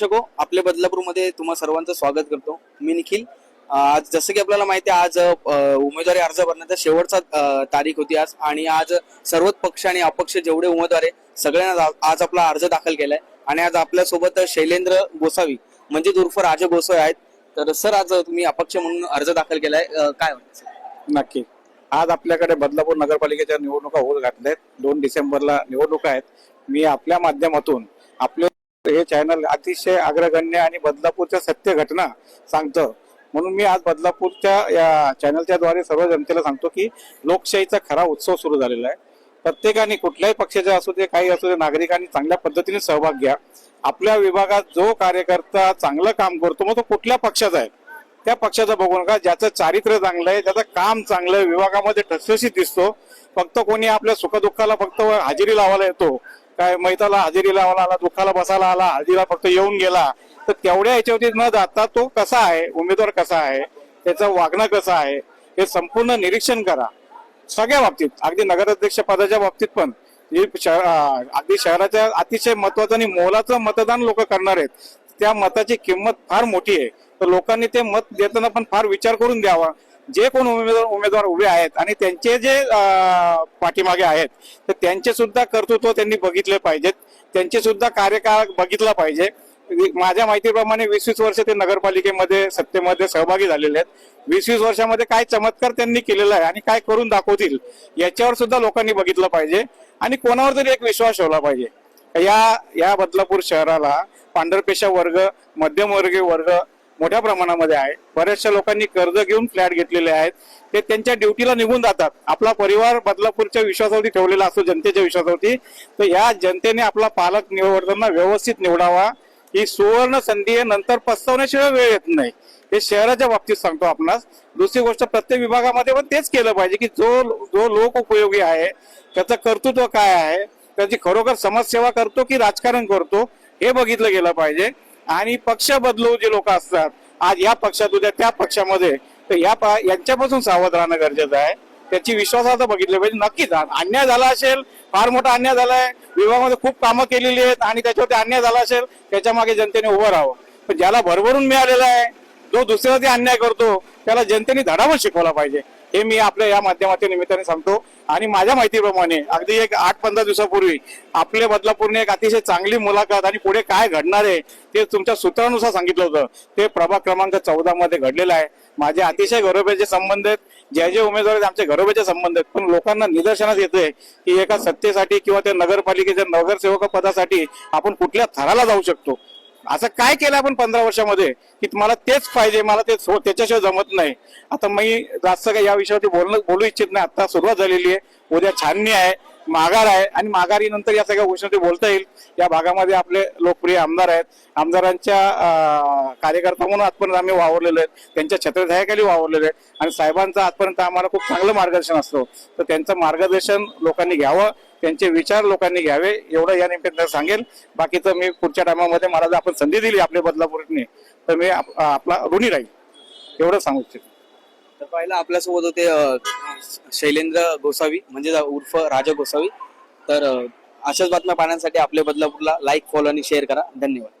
दर्शको आपल्या बदलापूरमध्ये तुम्हा सर्वांचं स्वागत करतो. मी निखिल. आज जसं की आपल्याला माहिती आहे आज उमेदवारी अर्ज भरण्याचा शेवटचा तारीख होती आज. आणि आज सर्वच पक्ष आणि अपक्ष जेवढे उमेदवार आहे सगळ्यांना आज- आज आपला अर्ज दाखल केलाय. आणि आज आपल्यासोबत शैलेंद्र गोसावी म्हणजे उर्फ राजा गोसावी आहेत. तर सर आज तुम्ही अपक्ष म्हणून अर्ज दाखल केलाय. काय नक्की. आज आपल्याकडे बदलापूर नगरपालिकेच्या निवडणुका होत घातल्या आहेत दोन डिसेंबरला निवडणुका आहेत. मी आपल्या माध्यमातून आपले हे चॅनल अतिशय अग्रगण्य आणि बदलापूरच्या सत्य घटना सांगतं. म्हणून मी आज बदलापूरच्या या चॅनलच्या द्वारे सर्व जनतेला सांगतो की लोकशाहीचा खरा उत्सव सुरू झालेला आहे. प्रत्येकाने कुठल्याही पक्षाचे असू दे काही असू दे नागरिकांनी चांगल्या पद्धतीने सहभाग घ्या. आपल्या विभागात जो कार्यकर्ता चांगलं काम करतो मग तो कुठल्या पक्षाचा आहे? त्या पक्षाचं बघू नका ज्याचं चारित्र्य चांगलं आहे ज्याचं काम चांगलं आहे विभागामध्ये ठसठशीत दिसतो फक्त कोणी आपल्या सुखदुःखाला फक्त हजेरी लावायला येतो काय मैताला हजेरी लावायला आला दुःखाला बसायला आला हळदीला फक्त येऊन गेला तर तेवढ्या याच्यावरती न जाता तो कसा आहे उमेदवार कसा आहे त्याचं वागणं कसं आहे हे संपूर्ण निरीक्षण करा. सगळ्या बाबतीत अगदी नगराध्यक्ष पदाच्या बाबतीत पण. हे शहर- अगदी शहराच्या अतिशय महत्वाचं आणि मोलाचं मतदान लोक करणार आहेत. त्या मताची किंमत फार मोठी आहे. तर लोकांनी ते मत देताना पण फार विचार करून द्यावा. जे कोण उमेदवार उमेदवार उभे आहेत आणि त्यांचे जे पाठीमागे आहेत तर त्यांचे सुद्धा कर्तृत्व त्यांनी बघितले पाहिजेत. त्यांचे सुद्धा कार्यकाळ बघितला पाहिजे. माझ्या माहितीप्रमाणे वीस वीस वर्ष ते नगरपालिकेमध्ये सत्तेमध्ये सहभागी झालेले आहेत. वीस वीस वर्षामध्ये काय चमत्कार त्यांनी केलेला आहे आणि काय करून दाखवतील याच्यावर सुद्धा लोकांनी बघितलं पाहिजे आणि कोणावर तरी एक विश्वास ठेवला पाहिजे. या या बदलापूर शहराला पांढरपेशा वर्ग मध्यमवर्गीय वर्ग मोठ्या प्रमाणामध्ये आहे. बऱ्याचशा लोकांनी कर्ज घेऊन फ्लॅट घेतलेले आहेत. ते त्यांच्या ड्युटीला निघून जातात. आपला परिवार बदलापूरच्या विश्वासावरती ठेवलेला असतो जनतेच्या विश्वासावरती. तर या जनतेने आपला पालक निवडताना व्यवस्थित निवडावा. ही सुवर्ण संधी आहे. नंतर पस्तावण्याशिवाय वेळ येत नाही. हे शहराच्या बाबतीत सांगतो आपणास. दुसरी गोष्ट प्रत्येक विभागामध्ये पण तेच केलं पाहिजे की जो जो लोक उपयोगी आहे त्याचं कर्तृत्व काय आहे त्याची खरोखर समाजसेवा करतो की राजकारण करतो हे बघितलं गेलं पाहिजे. आणि पक्ष बदलू जे लोक असतात आज या पक्षात उद्या त्या पक्षामध्ये तर या यांच्यापासून सावध राहणं गरजेचं आहे. त्याची विश्वासार्हता बघितली पाहिजे. नक्कीच अन्याय झाला असेल फार मोठा अन्याय झालाय. विभागामध्ये खूप कामं केलेली आहेत आणि त्याच्यावरती अन्याय झाला असेल त्याच्यामागे जनतेने उभं राहावं. पण ज्याला भरभरून मिळालेलं आहे जो दुसऱ्यावरती अन्याय करतो त्याला जनतेने धडा पण शिकवला पाहिजे. हे मी आपल्या या माध्यमाच्या निमित्ताने सांगतो. आणि माझ्या माहितीप्रमाणे अगदी एक आठ पंधरा दिवसापूर्वी आपल्या बदलापूरने एक अतिशय चांगली मुलाखत आणि पुढे काय घडणार आहे ते तुमच्या सूत्रानुसार सांगितलं होतं. ते प्रभाग क्रमांक चौदा मध्ये घडलेलं आहे. माझे अतिशय घरोब्याचे संबंध आहेत. जे जे उमेदवार आहेत आमचे घरोब्याचे संबंध आहेत. पण लोकांना निदर्शनास येतंय की एका सत्तेसाठी किंवा त्या नगरपालिकेच्या नगरसेवक पदासाठी आपण कुठल्या थराला जाऊ शकतो? असं काय केलं आपण पंधरा वर्षामध्ये की मला तेच पाहिजे मला ते हो, त्याच्याशिवाय जमत नाही. आता मी जास्त काही या विषयावरती बोलणं बोलू इच्छित नाही. आता सुरुवात झालेली आहे. उद्या छाननी आहे. माघार आहे आणि माघारी नंतर या सगळ्या गोष्टी बोलता येईल. या भागामध्ये आपले लोकप्रिय आमदार आहेत. आमदारांच्या कार्यकर्ता म्हणून आजपर्यंत आम्ही वावरलेलो आहेत. त्यांच्या छत्रछायाखाली वावरलेलो आहे आणि साहेबांचं आजपर्यंत आम्हाला खूप चांगलं मार्गदर्शन असतं. तर त्यांचं मार्गदर्शन लोकांनी घ्यावं. त्यांचे विचार लोकांनी घ्यावे. एवढं या निमित्तानं सांगेल. बाकीचं मी पुढच्या टायमामध्ये मला जर आपण संधी दिली आपल्या बदलापूरने तर मी आप- आपला ऋणी राहील. एवढं सांगू इच्छितो. पहिला आपल्यासोबत होते शैलेंद्र गोसावी म्हणजे उर्फ राजा गोसावी. तर अं, अशाच बातम्या पाहण्यासाठी आपल्या बदलापूरला लाईक फॉलो आणि शेअर करा. धन्यवाद.